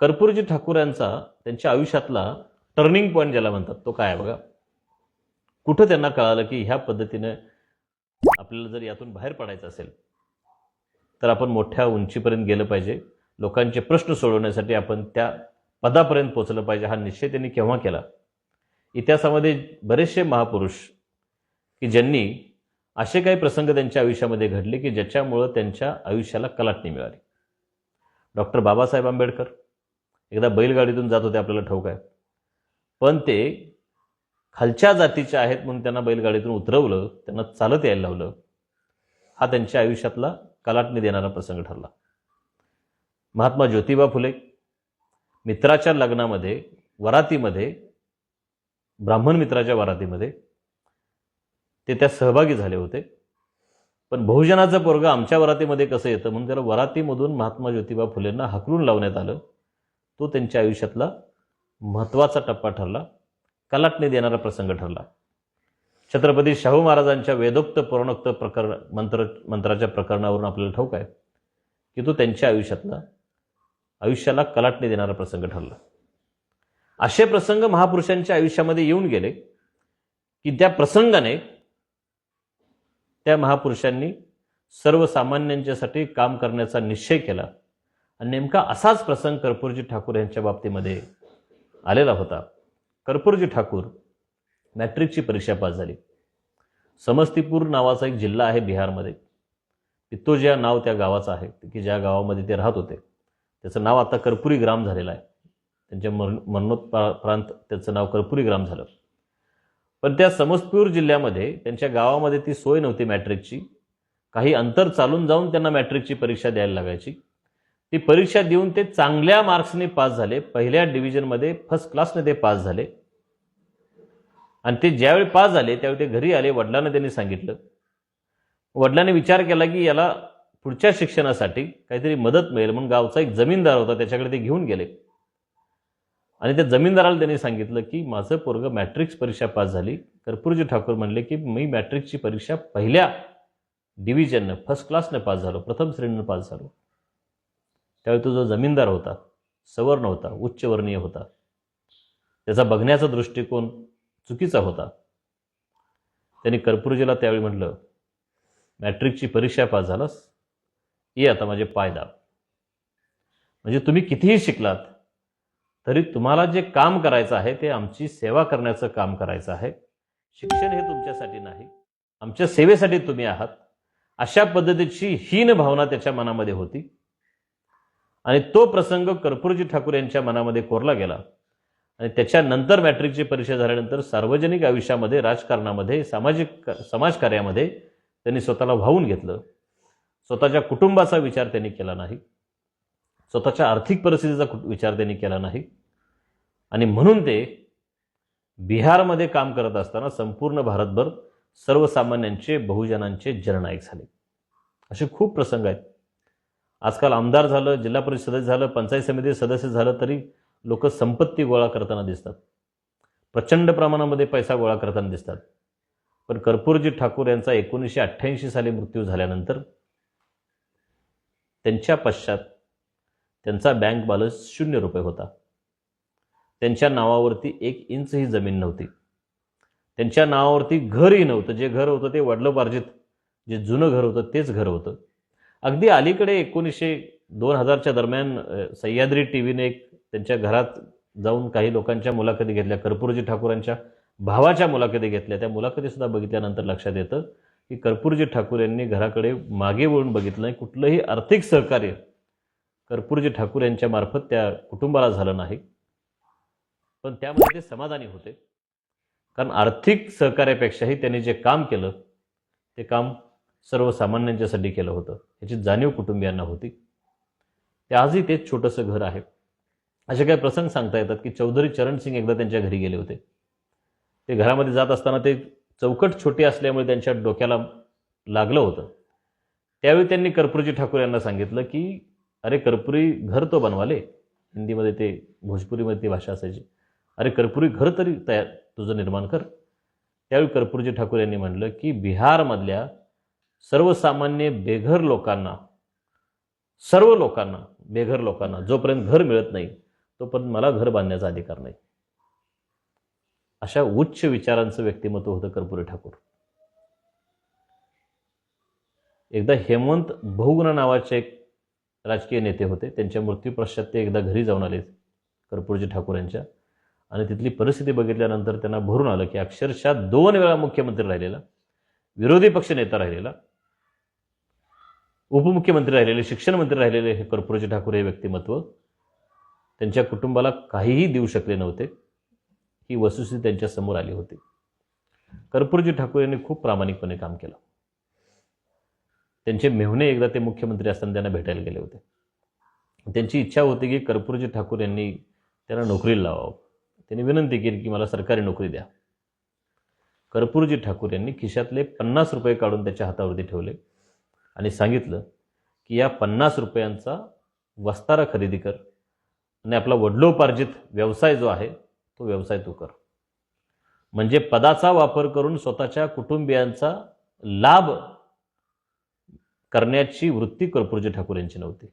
कर्पूरजी ठाकूर यांचा त्यांच्या आयुष्यातला टर्निंग पॉईंट ज्याला म्हणतात तो काय आहे बघा? कुठं त्यांना कळालं की ह्या पद्धतीने आपल्याला जर यातून बाहेर पडायचं असेल तर आपण मोठ्या उंचीपर्यंत गेलं पाहिजे. लोकांचे प्रश्न सोडवण्यासाठी आपण त्या पदापर्यंत पोचलं पाहिजे. हा निश्चय त्यांनी केव्हा केला? इतिहासामध्ये बरेचसे महापुरुष की ज्यांनी असे काही प्रसंग त्यांच्या आयुष्यामध्ये घडले की ज्याच्यामुळं त्यांच्या आयुष्याला कलाटणी मिळाली. डॉक्टर बाबासाहेब आंबेडकर एकदा बैलगाडीतून जात होते आपल्याला ठाऊक आहे. पण ते खालच्या जातीचे आहेत म्हणून त्यांना बैलगाडीतून उतरवलं त्यांना चालत यायला लावलं. हा त्यांच्या आयुष्यातला कलाटणी देणारा प्रसंग ठरला. महात्मा ज्योतिबा फुले मित्राच्या लग्नामध्ये वरातीमध्ये ब्राह्मण मित्राच्या वरातीमध्ये ते त्या सहभागी झाले होते. पण बहुजनाचं पोरग आमच्या वरातीमध्ये कसं येतं? म्हणून त्याला वरातीमधून महात्मा ज्योतिबा फुलेंना हकलून लावण्यात आलं. तो त्यांच्या आयुष्यातला महत्त्वाचा टप्पा ठरला. कलाटणी देणारा प्रसंग ठरला. छत्रपती शाहू महाराजांच्या वेदोक्त पूर्णोक्त प्रकरण मंत्र मंत्राच्या प्रकरणावरून आपल्याला ठाऊक आहे की तो त्यांच्या आयुष्यातला आयुष्याला कलाटणी देणारा प्रसंग ठरला. असे प्रसंग महापुरुषांच्या आयुष्यामध्ये येऊन गेले की त्या प्रसंगाने त्या महापुरुषांनी सर्वसामान्यांच्यासाठी काम करण्याचा निश्चय केला. आणि नेमका असाच प्रसंग कर्पूरजी ठाकूर यांच्या बाबतीमध्ये आलेला होता. कर्पूरजी ठाकूर मॅट्रिकची परीक्षा पास झाली. समस्तीपूर नावाचा एक जिल्हा आहे बिहारमध्ये. पित्तोजिया नाव त्या गावाचं आहे की ज्या गावामध्ये ते राहत होते. त्याचं नाव आता कर्पुरी ग्राम झालेलं आहे. त्यांच्या मरण मरणोत्प्रांत त्याचं नाव कर्पुरी ग्राम झालं. पण त्या समस्तपूर जिल्ह्यामध्ये त्यांच्या गावामध्ये ती सोय नव्हती मॅट्रिकची. काही अंतर चालून जाऊन त्यांना मॅट्रिकची परीक्षा द्यायला लागायची. ती परीक्षा देऊन ते चांगल्या मार्क्सने पास झाले. पहिल्या डिव्हिजनमध्ये फर्स्ट क्लासने ते पास झाले. आणि ते ज्यावेळी पास झाले त्यावेळी ते घरी आले वडिलांना त्यांनी सांगितलं. वडिलांनी विचार केला की याला पुढच्या शिक्षणासाठी काहीतरी मदत मिळेल. म्हणून गावचा एक जमीनदार होता त्याच्याकडे ते घेऊन गेले. आणि त्या जमीनदाराला त्यांनी सांगितलं की माझं पोरग मॅट्रिक्स परीक्षा पास झाली. कर्पूरजी ठाकूर म्हणले की मी मॅट्रिक्सची परीक्षा पहिल्या डिव्हिजननं फर्स्ट क्लासनं पास झालो. प्रथम श्रेणीनं पास झालो. त्यावेळी तो जो जमीनदार होता सवर्ण होता उच्चवर्णीय होता त्याचा बघण्याचा दृष्टिकोन चुकीचा होता. त्यांनी कर्पूरजीला त्यावेळी म्हटलं मॅट्रिकची परीक्षा पास झालास? ये आता माझे पाय दाब. म्हणजे तुम्ही कितीही शिकलात तरी तुम्हाला जे काम करायचं आहे ते आमची सेवा करण्याचं काम करायचं आहे. शिक्षण हे तुमच्यासाठी नाही आमच्या सेवेसाठी तुम्ही आहात. अशा पद्धतीची हीन भावना त्याच्या मनामध्ये होती. आणि तो प्रसंग कर्पूरजी ठाकूर यांच्या मनामध्ये कोरला गेला. आणि त्याच्यानंतर मॅट्रिकची परीक्षा झाल्यानंतर सार्वजनिक आयुष्यामध्ये राजकारणामध्ये सामाजिक समाजकार्यामध्ये त्यांनी स्वतःला वाहून घेतलं. स्वतःच्या कुटुंबाचा विचार त्यांनी केला नाही. स्वतःच्या आर्थिक परिस्थितीचा विचार त्यांनी केला नाही. आणि म्हणून ते बिहारमध्ये काम करत असताना संपूर्ण भारतभर सर्वसामान्यांचे बहुजनांचे जननायक झाले. असे खूप प्रसंग आहेत. आजकाल आमदार झालं जिल्हा परिषद सदस्य झालं पंचायत समिती सदस्य झालं तरी लोक संपत्ती गोळा करताना दिसतात. प्रचंड प्रमाणामध्ये पैसा गोळा करताना दिसतात. पण कर्पूरजी ठाकूर यांचा एकोणीसशे अठ्ठ्याऐंशी साली मृत्यू झाल्यानंतर त्यांच्या पश्चात त्यांचा बँक बॅलन्स शून्य रुपये होता. त्यांच्या नावावरती एक इंचही जमीन नव्हती. त्यांच्या नावावरती घरही नव्हतं. जे घर होतं ते वडलोपार्जित जे जुनं घर होतं तेच घर होतं. अगदी अलीकडे एकोणीसशे दोन हजारच्या दरम्यान सह्याद्री टी व्हीने एक त्यांच्या घरात जाऊन काही लोकांच्या मुलाखती घेतल्या कर्पूरजी ठाकूरांच्या भावाच्या मुलाखती घेतल्या. त्या मुलाखतीसुद्धा बघितल्यानंतर लक्षात येतं की कर्पूरजी ठाकूर यांनी घराकडे मागे वळून बघितलं नाही कुठलंही आर्थिक सहकार्य कर्पूरजी ठाकूर यांच्या मार्फत त्या कुटुंबाला झालं नाही. पण त्यामध्ये ते समाधानी होते. कारण आर्थिक सहकार्यापेक्षाही त्यांनी जे काम केलं ते काम सर्वसामान्यांच्यासाठी केलं होतं. याची जाणीव कुटुंबियांना होती. ते आजही तेच छोटंसं घर आहे. असे काही प्रसंग सांगता येतात की चौधरी चरण सिंग एकदा त्यांच्या घरी गेले होते. ते घरामध्ये जात असताना ते चौकट छोटी असल्यामुळे त्यांच्या डोक्याला लागलं होतं. त्यावेळी त्यांनी कर्पूरजी ठाकूर यांना सांगितलं की अरे कर्पुरी घर तो बनवाले. हिंदीमध्ये ते भोजपुरीमध्ये ती भाषा असायची. अरे कर्पुरी घर तरी तयार तुझं निर्माण कर. त्यावेळी कर्पूरजी ठाकूर यांनी म्हटलं की बिहारमधल्या सर्वसामान्य बेघर लोकांना सर्व लोकांना बेघर लोकांना जोपर्यंत घर मिळत नाही तोपर्यंत मला घर बांधण्याचा अधिकार नाही. अशा उच्च विचारांचं व्यक्तिमत्व होतं कर्पुरी ठाकूर. एकदा हेमंत बहुगुणा नावाचे एक राजकीय नेते होते. त्यांच्या मृत्यूपश्चात ते एकदा घरी जाऊन आले कर्पूरजी ठाकूर यांच्या. आणि तिथली परिस्थिती बघितल्यानंतर त्यांना भरून आलं की अक्षरशः दोन वेळा मुख्यमंत्री राहिलेला. विरोधी पक्ष नेता राहिलेला उपमुख्यमंत्री राहिलेले शिक्षण मंत्री राहिलेले हे कर्पूरजी ठाकूर हे व्यक्तिमत्व त्यांच्या कुटुंबाला काहीही देऊ शकले नव्हते. ही वस्तुस्थिती त्यांच्यासमोर आली होती. कर्पूरजी ठाकूर यांनी खूप प्रामाणिकपणे काम केलं. त्यांचे मेहुणे एकदा ते मुख्यमंत्री असताना त्यांना भेटायला गेले होते. त्यांची इच्छा होती की कर्पूरजी ठाकूर यांनी त्यांना नोकरीला लावावं. त्यांनी विनंती केली की मला सरकारी नोकरी द्या. कर्पूरजी ठाकूर यांनी खिशातले पन्नास रुपये काढून त्याच्या हातावरती ठेवले आणि सांगितलं की या पन्नास रुपयांचा वस्तारा खरेदी कर आणि आपला वडलोपार्जित व्यवसाय जो आहे तो व्यवसाय तू कर. म्हणजे पदाचा वापर करून स्वतःच्या कुटुंबियांचा लाभ करण्याची वृत्ती कर्पूरजी ठाकूर यांची नव्हती.